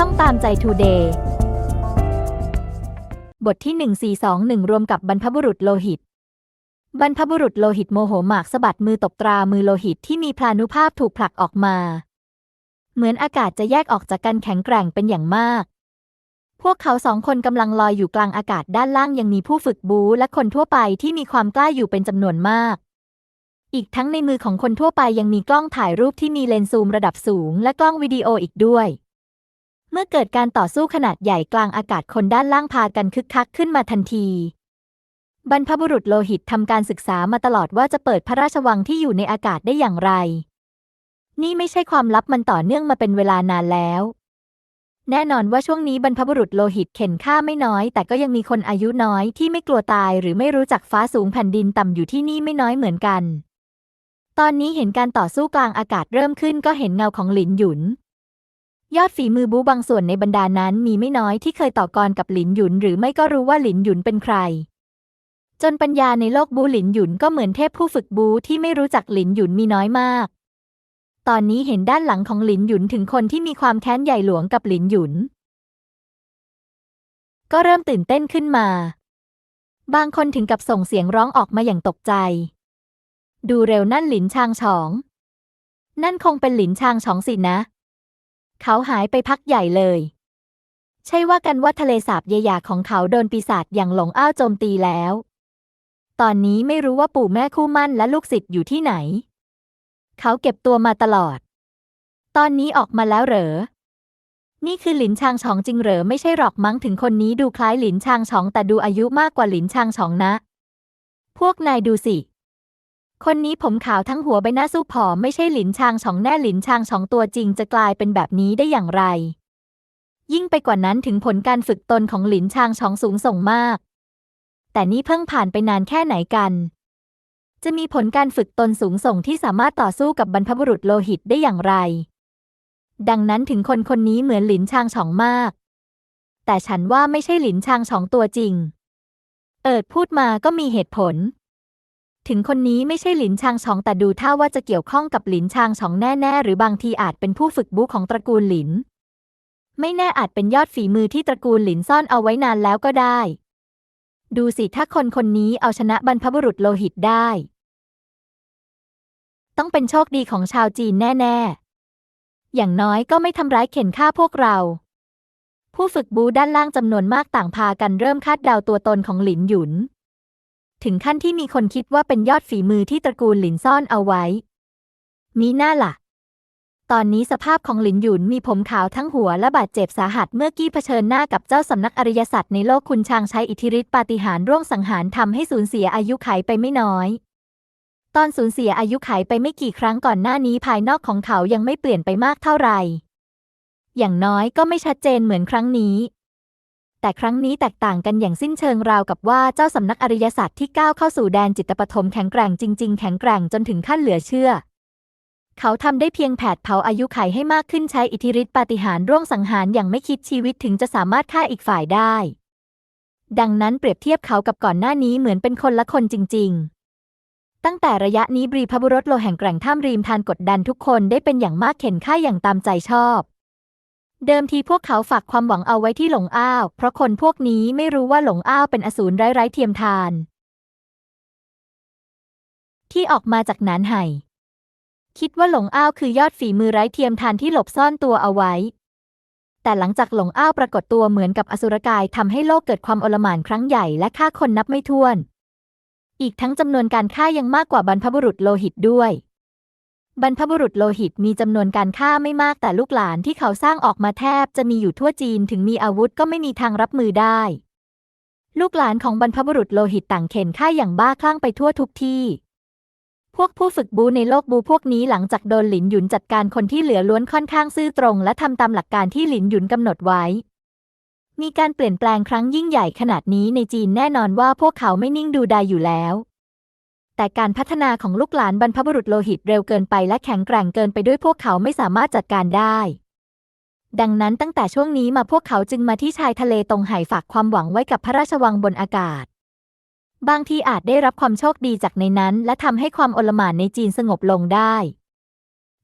ช่องตามใจทูเดย์บทที่ 1421 รวมกับบรรพบุรุษโลหิต บรรพบุรุษโลหิตโมโหหมากสะบัดมือตบตรามือโลหิตที่มีพลานุภาพถูกผลักออกมา เหมือนอากาศจะแยกออกจากกันแข็งแกร่งเป็นอย่างมาก พวกเขาสองคนกำลังลอยอยู่กลางอากาศด้านล่างยังมีผู้ฝึกบูและคนทั่วไปที่มีความกล้าอยู่เป็นจำนวนมาก อีกทั้งในมือของคนทั่วไปยังมีกล้องถ่ายรูปที่มีเลนส์ซูมระดับสูง และกล้องวิดีโออีกด้วย มื่อเกิดการต่อสู้ขนาดใหญ่กลางอากาศคนด้านล่างพากันคึกคักขึ้นมาทันที บรรพบุรุษโลหิตทำการศึกษามาตลอดว่าจะเปิดพระราชวังที่อยู่ในอากาศได้อย่างไร นี่ไม่ใช่ความลับมันต่อเนื่องมาเป็นเวลานานแล้ว แน่นอนว่าช่วงนี้บรรพบุรุษโลหิตเข็นฆ่าไม่น้อย แต่ก็ยังมีคนอายุน้อยที่ไม่กลัวตาย หรือไม่รู้จักฟ้าสูงแผ่นดินต่ำอยู่ที่นี่ไม่น้อยเหมือนกัน ตอนนี้เห็นการต่อสู้กลางอากาศเริ่มขึ้นก็เห็นเงาของหลินหยุน ยอดฝีมือบูบางส่วนในบรรดานั้นมีไม่น้อยที่เคยต่อกรกับหลินหยุน หรือไม่ก็รู้ว่าหลินหยุนเป็นใคร จนปัญญาในโลกบูหลินหยุนก็เหมือนเทพผู้ฝึกบูที่ไม่รู้จักหลินหยุนมีน้อยมาก ตอนนี้เห็นด้านหลังของหลินหยุนถึงคนที่มีความแค้นใหญ่หลวงกับหลินหยุน ก็เริ่มตื่นเต้นขึ้นมา บางคนถึงกับส่งเสียงร้องออกมาอย่างตกใจ ดูเร็วนั่นหลินชางฉอง นั่นคงเป็นหลินชางฉองสินะ เขาหายไปพักใหญ่เลย ใช่ว่ากันว่าทะเลสาบเยยาของเขาโดนปีศาจอย่างหลงอ้าวโจมตีแล้ว ตอนนี้ไม่รู้ว่าปู่แม่คู่มั่นและลูกศิษย์อยู่ที่ไหน เขาเก็บตัวมาตลอด ตอนนี้ออกมาแล้วเหรอ นี่คือหลินชางฉองจริงเหรอไม่ใช่หรอกมั้งถึงคนนี้ดูคล้ายหลินชางฉองแต่ดูอายุมากกว่าหลินชางฉองนะ พวกนายดูสิ คนนี้ผมขาวทั้งหัวใบหน้าสู้ผอมไม่ใช่หลินชางฉองแน่หลินชางฉองตัวจริงจะกลายเป็นแบบนี้ได้อย่างไร ยิ่งไปกว่านั้นถึงผลการฝึกตนของหลินชางฉองสูงส่งมาก แต่นี่เพิ่งผ่านไปนานแค่ไหนกัน จะมีผลการฝึกตนสูงส่งที่สามารถต่อสู้กับบรรพบุรุษโลหิตได้อย่างไร ดังนั้นถึงคนคนนี้เหมือนหลินชางฉองมาก แต่ฉันว่าไม่ใช่หลินชางฉองตัวจริง เอิดพูดมาก็มีเหตุผล ถึงคนนี้ไม่ใช่หลินชางฉองแต่ดูท่าว่าจะเกี่ยวข้องกับหลินชางฉองแน่ๆ หรือบางทีอาจเป็นผู้ฝึกบูของตระกูลหลิน ไม่แน่อาจเป็นยอดฝีมือที่ตระกูลหลินซ่อนเอาไว้นานแล้วก็ได้ ดูสิถ้าคนคนนี้เอาชนะบรรพบุรุษโลหิตได้ ต้องเป็นโชคดีของชาวจีนแน่ ๆ อย่างน้อยก็ไม่ทำร้ายเข็นฆ่าพวกเราผู้ฝึกบูด้านล่างจำนวนมากต่างพากันเริ่มคาดเดาตัวตนของหลินหยุน ถึงขั้นที่มีคนคิดว่าเป็นยอดฝีมือที่ตระกูลหลินซ่อนเอาไว้มีหน้าล่ะ ตอนนี้สภาพของหลินหยุนมีผมขาวทั้งหัวและบาดเจ็บสาหัสเมื่อกี้เผชิญหน้ากับเจ้าสำนักอริยสัจในโลกคุณชางใช้อิทธิฤทธิปาฏิหาริย์ร่วงสังหารทำให้สูญเสียอายุไขไปไม่น้อย ตอนสูญเสียอายุไขไปไม่กี่ครั้งก่อนหน้านี้ภายนอกของเขายังไม่เปลี่ยนไปมากเท่าไหร่อย่างน้อยก็ไม่ชัดเจนเหมือนครั้งนี้ แต่ครั้งนี้แตกต่างกันอย่างสิ้นเชิงราวกับว่าเจ้าสำนักอริยศาสัจที่ก้าวเข้าสู่แดนจิตปฐมแข็งแกร่งจริง ๆ แข็งแกร่งจนถึงขั้นเหลือเชื่อ เขาทำได้เพียงแผดเผาอายุไขให้มากขึ้นใช้อิทธิฤทธิปาฏิหาริย์ร่วงสังหารอย่างไม่คิดชีวิตถึงจะสามารถฆ่าอีกฝ่ายได้ ดังนั้นเปรียบเทียบเขากับก่อนหน้านี้เหมือนเป็นคนละคนจริงๆตั้งแต่ระยะนี้บรีพบุรสโลแห่งแกร่งท่ามรีมทานกดดันทุกคนได้เป็นอย่างมากเข็นฆ่าอย่างตามใจชอบ เดิมทีพวกเขาฝากความหวังเอาไว้ที่หลงอ้าว เพราะคนพวกนี้ไม่รู้ว่าหลงอ้าวเป็นอสูรไร้ไร้เทียมทาน ที่ออกมาจากนานไห่ คิดว่าหลงอ้าวคือยอดฝีมือไร้เทียมทานที่หลบซ่อนตัวเอาไว้ แต่หลังจากหลงอ้าวปรากฏตัวเหมือนกับอสุรกายทำให้โลกเกิดความโอลหม่านครั้งใหญ่และฆ่าคนนับไม่ถ้วน อีกทั้งจำนวนการฆ่ายังมากกว่าบรรพบุรุษโลหิตด้วย บรรพบุรุษโลหิตมีจำนวนการฆ่าไม่มากแต่ลูกหลานที่เขาสร้างออกมาแทบจะมีอยู่ทั่วจีนถึงมีอาวุธก็ไม่มีทางรับมือได้ ลูกหลานของบรรพบุรุษโลหิตต่างเข็นฆ่าอย่างบ้าคลั่งไปทั่วทุกที่ พวกผู้ฝึกบูในโลกบูพวกนี้หลังจากโดนหลินหยุนจัดการคนที่เหลือล้วนค่อนข้างซื่อตรง และทำตามหลักการที่หลินหยุนกำหนดไว้ มีการเปลี่ยนแปลงครั้งยิ่งใหญ่ขนาดนี้ในจีนแน่นอนว่าพวกเขาไม่นิ่งดูดายอยู่แล้ว แต่การพัฒนาของลูกหลานบรรพบุรุษโลหิตเร็วเกินไปและแข็งแกร่งเกินไปด้วยพวกเขาไม่สามารถจัดการได้ ดังนั้นตั้งแต่ช่วงนี้มาพวกเขาจึงมาที่ชายทะเลตรงไหฝากความหวังไว้กับพระราชวังบนอากาศ บางทีอาจได้รับความโชคดีจากในนั้น และทำให้ความโอลหม่านในจีนสงบลงได้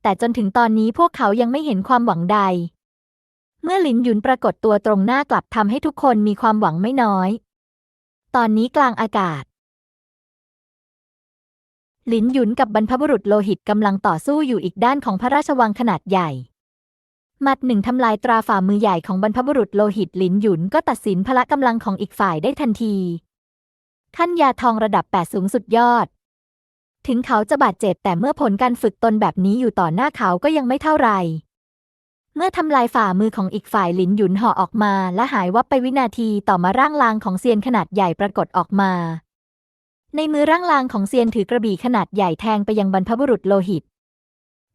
แต่จนถึงตอนนี้พวกเขายังไม่เห็นความหวังใด เมื่อหลินหยุนปรากฏตัวตรงหน้ากลับทำให้ทุกคนมีความหวังไม่น้อย ตอนนี้กลางอากาศ หลินหยุนกับบรรพบุรุษโลหิตกำลังต่อสู้อยู่อีกด้านของพระราชวังขนาดใหญ่หมัดหนึ่งทำลายตราฝ่ามือใหญ่ของบรรพบุรุษโลหิตหลินหยุนก็ตัดสินพละกำลังของอีกฝ่ายได้ทันทีขั้นยาทองระดับ 8 สูงสุดยอด ถึงเขาจะบาดเจ็บแต่เมื่อผลการฝึกตนแบบนี้อยู่ต่อหน้าเขาก็ยังไม่เท่าไหร่เมื่อทำลายฝ่ามือของอีกฝ่ายหลินหยุนห่อออกมา และหายวับไปวินาทีต่อมาร่างลางของเซียนขนาดใหญ่ปรากฏออกมา ในมือร่างลางของเซียนถือกระบี่ขนาดใหญ่แทงไปยังบรรพบุรุษโลหิต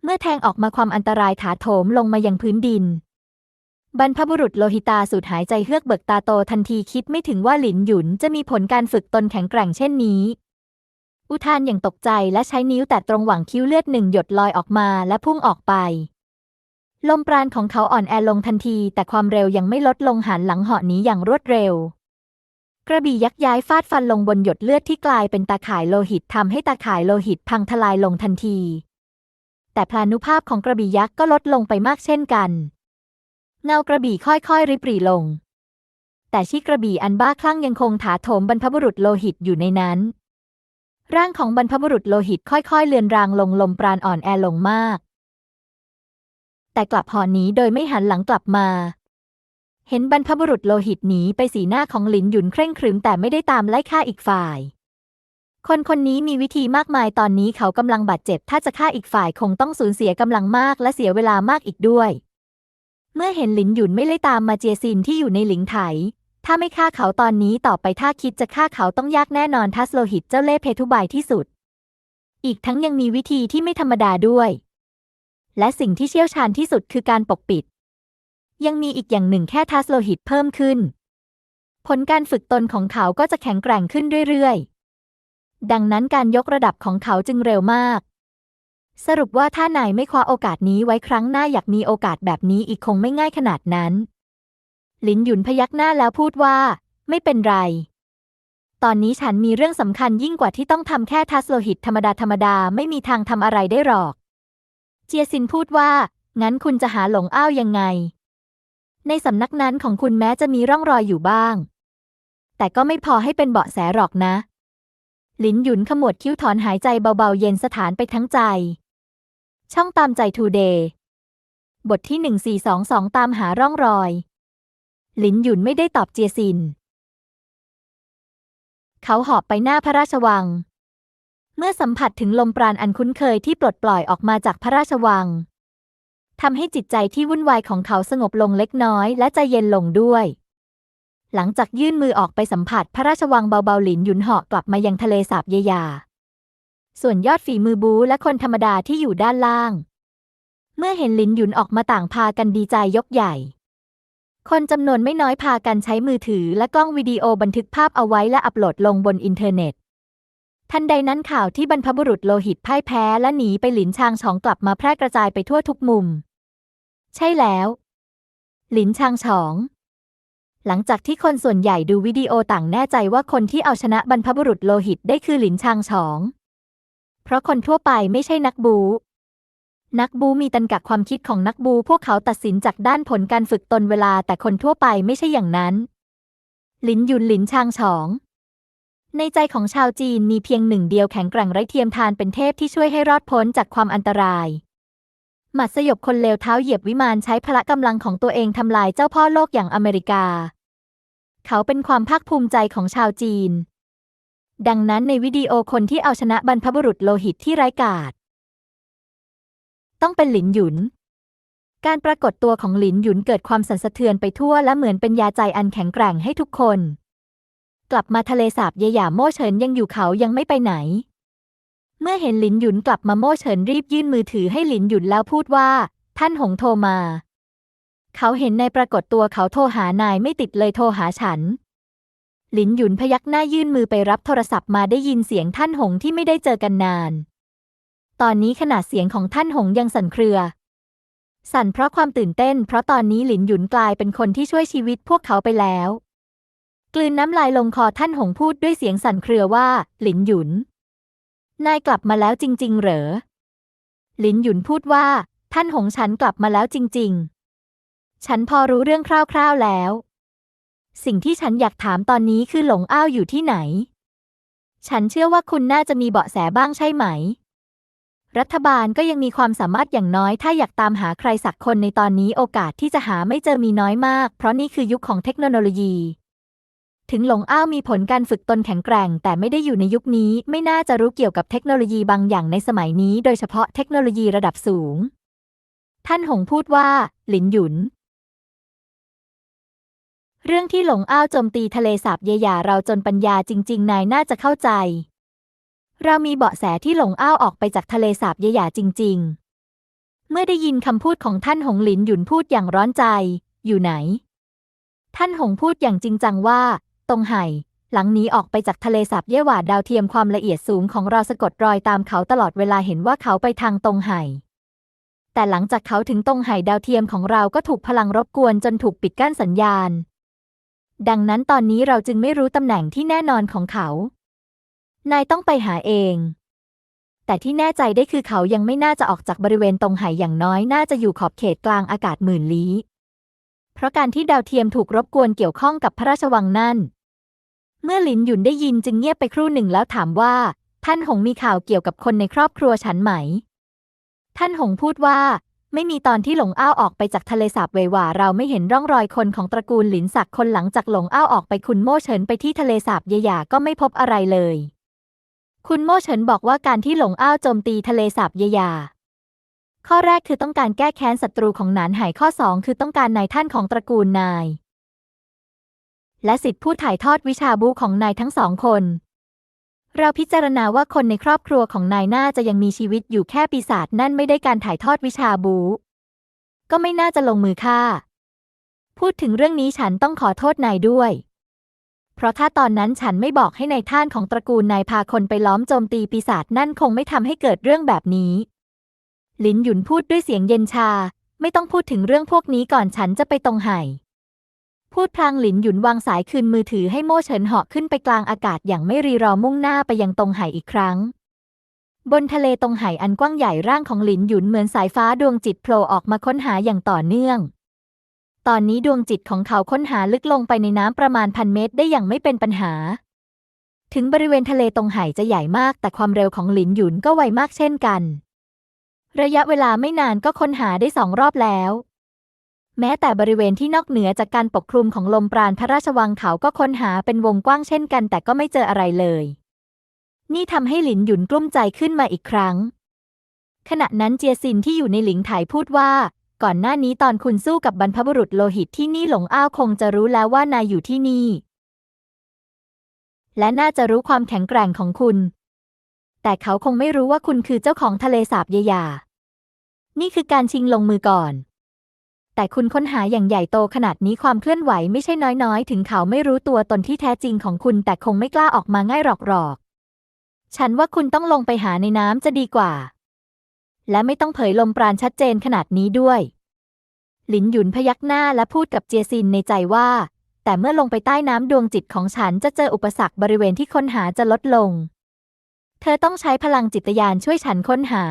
เมื่อแทงออกมาความอันตรายถาโถมลงมายังพื้นดิน บรรพบุรุษโลหิตาสูดหายใจเฮือกเบิกตาโตทันทีคิดไม่ถึงว่าหลินหยุนจะมีผลการฝึกตนแข็งแกร่งเช่นนี้ อุทานอย่างตกใจและใช้นิ้วแตะตรงหว่างคิ้วเลือดหนึ่งหยดลอยออกมาและพุ่งออกไป ลมปราณของเขาอ่อนแอลงทันที แต่ความเร็วยังไม่ลดลงหันหลังเหาะหนีอย่างรวดเร็ว กระบี่ยักย้ายฟาดฟันลงบนหยดเลือดที่กลายเป็นตาข่ายโลหิตทำให้ตาข่ายโลหิตพังทลายลงทันที แต่พลานุภาพของกระบี่ยักษ์ก็ลดลงไปมากเช่นกัน เงากระบี่ค่อยๆ ริบหรี่ลง แต่ชีกระบี่อันบ้าคลั่งยังคงถาโถมบรรพบุรุษโลหิตอยู่ในนั้น ร่างของบรรพบุรุษโลหิตค่อยๆ เลือนรางลงลมปราณอ่อนแอลงมาก แต่กลับหอหนีโดยไม่หันหลังกลับมา เห็นบรรพบุรุษโลหิตหนีไปสีหน้าของหลินหยุนเคร่งครึมแต่ไม่ได้ตามไล่ฆ่าอีกฝ่าย คนคนนี้มีวิธีมากมายตอนนี้เขากำลังบาดเจ็บ ถ้าจะฆ่าอีกฝ่ายคงต้องสูญเสียกำลังมากและเสียเวลามากอีกด้วย เมื่อเห็นหลินหยุนไม่ไล่ตามมาเจียซินที่อยู่ในหลิงไถ ถ้าไม่ฆ่าเขาตอนนี้ต่อไปถ้าคิดจะฆ่าเขาต้องยากแน่นอนทัสโลหิตเจ้าเล่ห์เพทุบายที่สุด อีกทั้งยังมีวิธีที่ไม่ธรรมดาด้วย และสิ่งที่เชี่ยวชาญที่สุดคือการปกปิด ยังมีอีกอย่างหนึ่งแค่ทัสโลหิตเพิ่มขึ้น ผลการฝึกตนของเขาก็จะแข็งแกร่งขึ้นเรื่อยๆ ดังนั้นการยกระดับของเขาจึงเร็วมาก สรุปว่าถ้านายไม่คว้าโอกาสนี้ไว้ครั้งหน้าอยากมีโอกาสแบบนี้อีกคงไม่ง่ายขนาดนั้นหลินหยุนพยักหน้าแล้วพูดว่า ไม่เป็นไร ตอนนี้ฉันมีเรื่องสำคัญยิ่งกว่าที่ต้องทำแค่ทัสโลหิตธรรมดาธรรมดาไม่มีทางทำอะไรได้หรอก เจียซินพูดว่า งั้นคุณจะหาหลงอ้าวยังไง ในสำนักนั้นของคุณแม้จะมีร่องรอยอยู่บ้าง แต่ก็ไม่พอให้เป็นเบาะแสหรอกนะ หลินหยุนขมวดคิ้วถอนหายใจเบาๆ เย็นสถานไปทั้งใจ ช่องตามใจทูเดย์บทที่ 1422 ตามหาร่องรอย หลินหยุนไม่ได้ตอบเจียซิน เขาหอบไปหน้าพระราชวัง เมื่อสัมผัสถึงลมปราณอันคุ้นเคยที่ปลดปล่อยออกมาจากพระราชวัง ทำให้จิตใจที่วุ่นวายของเขาสงบลงเล็กน้อยและใจเย็นลงด้วย หลังจากยื่นมือออกไปสัมผัสพระราชวังเบาๆหลินหยุนเหาะกลับมายังทะเลสาบเยยา ส่วนยอดฝีมือบูและคนธรรมดาที่อยู่ด้านล่าง เมื่อเห็นหลินหยุนออกมาต่างพากันดีใจยกใหญ่ คนจำนวนไม่น้อยพากันใช้มือถือและกล้องวิดีโอบันทึกภาพเอาไว้และอัปโหลดลงบนอินเทอร์เน็ตทันใดนั้นข่าวที่บรรพบุรุษโลหิตพ่ายแพ้และหนีไปหลินชางฉองกลับมาแพร่กระจายไปทั่วทุกมุม ใช่แล้ว หลินชางฉอง หลังจากที่คนส่วนใหญ่ดูวิดีโอต่างแน่ใจว่าคนที่เอาชนะบรรพบุรุษโลหิตได้คือหลินชางฉอง เพราะคนทั่วไปไม่ใช่นักบู นักบูมีตันกักความคิดของนักบูพวกเขาตัดสินจากด้านผลการฝึกตนเวลาแต่คนทั่วไปไม่ใช่อย่างนั้น หลินหยุนหลินชางฉองในใจของชาวจีนมีเพียงหนึ่งเดียวแข็งแกร่งไร้เทียมทานเป็นเทพที่ช่วยให้รอดพ้นจากความอันตราย หมัดสยบคนเลวเท้าเหยียบวิมานใช้พละกำลังของตัวเองทำลายเจ้าพ่อโลกอย่างอเมริกา เขาเป็นความภาคภูมิใจของชาวจีน ดังนั้นในวิดีโอคนที่เอาชนะบรรพบุรุษโลหิตที่ไร้กาศ ต้องเป็นหลินหยุน การปรากฏตัวของหลินหยุนเกิดความสั่นสะเทือนไปทั่วและเหมือนเป็นยาใจอันแข็งแกร่งให้ทุกคน กลับมาทะเลสาบเยหย่าโม่เฉินยังอยู่เขายังไม่ไปไหน เมื่อเห็นหลินหยุนกลับมาโม่เฉินรีบยื่นมือถือให้หลินหยุนแล้วพูดว่า ท่านหงโทรมา เขาเห็นนายปรากฏตัวเขาโทรหานายไม่ติดเลยโทรหาฉัน หลินหยุนพยักหน้ายื่นมือไปรับโทรศัพท์มาได้ยินเสียงท่านหงที่ไม่ได้เจอกันนาน ตอนนี้ขนาดเสียงของท่านหงยังสั่นเครือ สั่นเพราะความตื่นเต้น เพราะตอนนี้หลินหยุนกลายเป็นคนที่ช่วยชีวิตพวกเขาไปแล้ว กลืนน้ำลายลงคอท่านหงพูดด้วยเสียงสั่นเครือว่า หลินหยุน นายกลับมาแล้วจริง ๆ เหรอ หลินหยุนพูดว่า ท่านหงฉันกลับมาแล้วจริง ๆ ฉันพอรู้เรื่องคร่าวๆแล้ว สิ่งที่ฉันอยากถามตอนนี้คือหลงอ้าวอยู่ที่ไหน ฉันเชื่อว่าคุณน่าจะมีเบาะแสบ้างใช่ไหม รัฐบาลก็ยังมีความสามารถอย่างน้อย ถ้าอยากตามหาใครสักคนในตอนนี้โอกาสที่จะหาไม่เจอมีน้อยมาก เพราะนี่คือยุคของเทคโนโลยี ถึงหลงอ้าวมีผลการฝึกตนแข็งแกร่ง แต่ไม่ได้อยู่ในยุคนี้ ไม่น่าจะรู้เกี่ยวกับเทคโนโลยีบางอย่างในสมัยนี้ โดยเฉพาะเทคโนโลยีระดับสูง ท่านหงพูดว่า หลินหยุน เรื่องที่หลงอ้าวโจมตีทะเลสาบเยหยาเราจนปัญญาจริง ๆ นายน่าจะเข้าใจ เรามีเบาะแสที่หลงอ้าวออกไปจากทะเลสาบเยหยาจริง ๆ เมื่อได้ยินคำพูดของท่านหงหลินหยุนพูดอย่างร้อนใจ อยู่ไหนท่านหงพูดอย่างจริงจังว่า ตรงไห่ หลังหนี้ออกไปจากทะเลสาบเย่หวาดาวเทียมความละเอียดสูงของเราสะกดรอยตามเขาตลอดเวลาเห็นว่าเขาไปทางตรงไห่ แต่หลังจากเขาถึงตรงไห่ดาวเทียมของเราก็ถูกพลังรบกวนจนถูกปิดกั้นสัญญาณ ดังนั้นตอนนี้เราจึงไม่รู้ตำแหน่งที่แน่นอนของเขา นายต้องไปหาเอง แต่ที่แน่ใจได้คือเขายังไม่น่าจะออกจากบริเวณตรงไห่อย่างน้อยน่าจะอยู่ขอบเขตกลางอากาศหมื่นลี้เพราะการที่ดาวเทียมถูกรบกวนเกี่ยวข้องกับพระราชวังนั่น เมื่อหลินหยุนได้ยินจึงเงียบไปครู่หนึ่งแล้วถามว่า ท่านหงมีข่าวเกี่ยวกับคนในครอบครัวฉันไหม ท่านหงพูดว่า ไม่มีตอนที่หลงอ้าวออกไปจากทะเลสาบเวหวาเราไม่เห็นร่องรอยคนของตระกูลหลินศักคนหลังจากหลงอ้าวออกไปคุณโม่เฉินไปที่ทะเลสาบเยหยาก็ไม่พบอะไรเลย คุณโม่เฉินบอกว่าการที่หลงอ้าวโจมตีทะเลสาบเยหยาข้อแรกคือต้องการแก้แค้นศัตรูของหนานไหข้อสองคือต้องการนายท่านของตระกูลนาย และสิทธิผู้ถ่ายทอดวิชาบูของนายทั้งสองคน เราพิจารณาว่าคนในครอบครัวของนายน่าจะยังมีชีวิตอยู่แค่ปีศาจนั่นไม่ได้การถ่ายทอดวิชาบู ก็ไม่น่าจะลงมือฆ่า พูดถึงเรื่องนี้ฉันต้องขอโทษนายด้วย เพราะถ้าตอนนั้นฉันไม่บอกให้ในายท่านของตระกูลนายพาคนไปล้อมโจมตีปีศาจนั่นคงไม่ทำให้เกิดเรื่องแบบนี้ ลินหยุนพูดด้วยเสียงเย็นชา ไม่ต้องพูดถึงเรื่องพวกนี้ก่อนฉันจะไปตรงไห่ พูดพลางหลินหยุนวางสายคืนมือถือให้โม่เฉินเหาะขึ้นไปกลางอากาศอย่างไม่รีรอมุ่งหน้าไปยังตรงไห่อีกครั้ง บนทะเลตรงไห่อันกว้างใหญ่ร่างของหลินหยุนเหมือนสายฟ้าดวงจิตโผล่ออกมาค้นหาอย่างต่อเนื่อง ตอนนี้ดวงจิตของเขาค้นหาลึกลงไปในน้ำประมาณพันเมตรได้อย่างไม่เป็นปัญหา ถึงบริเวณทะเลตรงไห่จะใหญ่มาก แต่ความเร็วของหลินหยุนก็ไวมากเช่นกัน ระยะเวลาไม่นานก็ค้นหาได้สองรอบแล้ว แม้แต่บริเวณที่นอกเหนือจากการปกคลุมของลมปราณพระราชวังเขาก็ค้นหาเป็นวงกว้างเช่นกัน แต่ก็ไม่เจออะไรเลย นี่ทำให้หลินหยุนกลุ้มใจขึ้นมาอีกครั้ง ขณะนั้นเจียซินที่อยู่ในหลิงไถพูดว่า ก่อนหน้านี้ตอนคุณสู้กับบรรพบุรุษโลหิตที่นี่หลงอ้าวคงจะรู้แล้วว่านายอยู่ที่นี่ และน่าจะรู้ความแข็งแกร่งของคุณ แต่เขาคงไม่รู้ว่าคุณคือเจ้าของทะเลสาบเยหยานี่คือการชิงลงมือก่อน แต่คุณค้นหาอย่างใหญ่โตขนาดนี้ความเคลื่อนไหวไม่ใช่น้อยๆ ถึงเขาไม่รู้ตัวตนที่แท้จริงของคุณแต่คงไม่กล้าออกมาง่ายหรอกๆ ฉันว่าคุณต้องลงไปหาในน้ำจะดีกว่า และไม่ต้องเผยลมปราณชัดเจนขนาดนี้ด้วย หลินหยุนพยักหน้าและพูดกับเจียซินในใจว่า แต่เมื่อลงไปใต้น้ำดวงจิตของฉันจะเจออุปสรรคบริเวณที่ค้นหาจะลดลง เธอต้องใช้พลังจิตญาณช่วยฉันค้นหา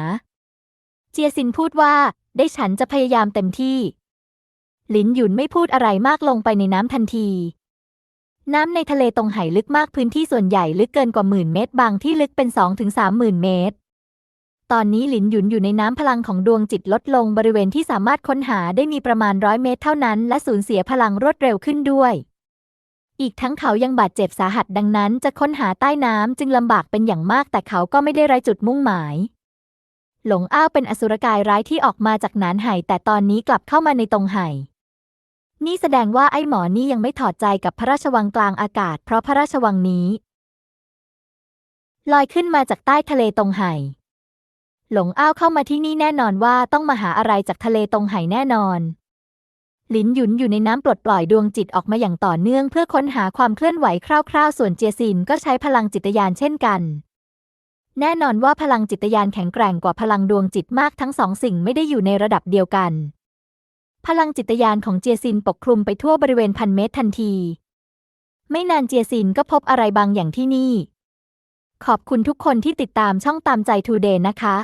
เจียซินพูดว่า ได้ฉันจะพยายามเต็มที่ หลินหยุนไม่พูดอะไรมากลงไปในน้ำทันที น้ำในทะเลตรงไหลึกมากพื้นที่ส่วนใหญ่ลึกเกินกว่าหมื่นเมตร บางที่ลึกเป็นสองถึงสามหมื่นเมตร ตอนนี้หลินหยุนอยู่ในน้ำพลังของดวงจิตลดลงบริเวณที่สามารถค้นหาได้มีประมาณร้อยเมตรเท่านั้น และสูญเสียพลังรวดเร็วขึ้นด้วย อีกทั้งเขายังบาดเจ็บสาหัสดังนั้น จะค้นหาใต้น้ำจึงลำบากเป็นอย่างมาก แต่เขาก็ไม่ได้ไร้จุดมุ่งหมายหลงอ้าวเป็นอสุรกายร้ายที่ออกมาจากหนานไห่แต่ตอนนี้กลับเข้ามาในตรงไห่ นี่แสดงว่าไอ้หมอนี่ยังไม่ถอดใจกับพระราชวังกลางอากาศ เพราะพระราชวังนี้ ลอยขึ้นมาจากใต้ทะเลตรงไห่หลงอ้าวเข้ามาที่นี่แน่นอนว่าต้องมาหาอะไรจากทะเลตรงไห่แน่นอนหลินหยุนอยู่ในน้ำปลดปล่อยดวงจิตออกมาอย่างต่อเนื่อง เพื่อค้นหาความเคลื่อนไหวคร่าวๆ ส่วนเจียซินก็ใช้พลังจิตญาณเช่นกัน แน่นอนว่าพลังจิตญาณแข็งแกร่งกว่าพลังดวงจิตมากทั้งสองสิ่งไม่ได้อยู่ในระดับเดียวกัน พลังจิตยานของเจียซินปกคลุมไปทั่วบริเวณพันเมตรทันที ไม่นานเจียซินก็พบอะไรบางอย่างที่นี่ ขอบคุณทุกคนที่ติดตามช่องตามใจทูเดย์นะคะ